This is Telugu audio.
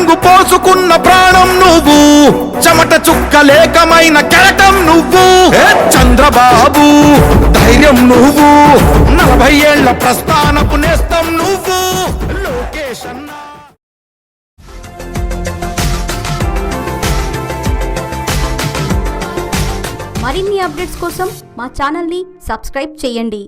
రంగు పోసుకున్న ప్రాణం నువ్వు. చెమట చుక్క లేకమైన కెరటం నువ్వు. చంద్రబాబు ధైర్యం నువ్వు. నలభై ఏళ్ళ ప్రస్థానపు నేస్తం నువ్వు. లోకేష్ అన్నా. మరిన్ని అప్డేట్స్ కోసం మా ఛానల్ని సబ్స్క్రైబ్ చేయండి.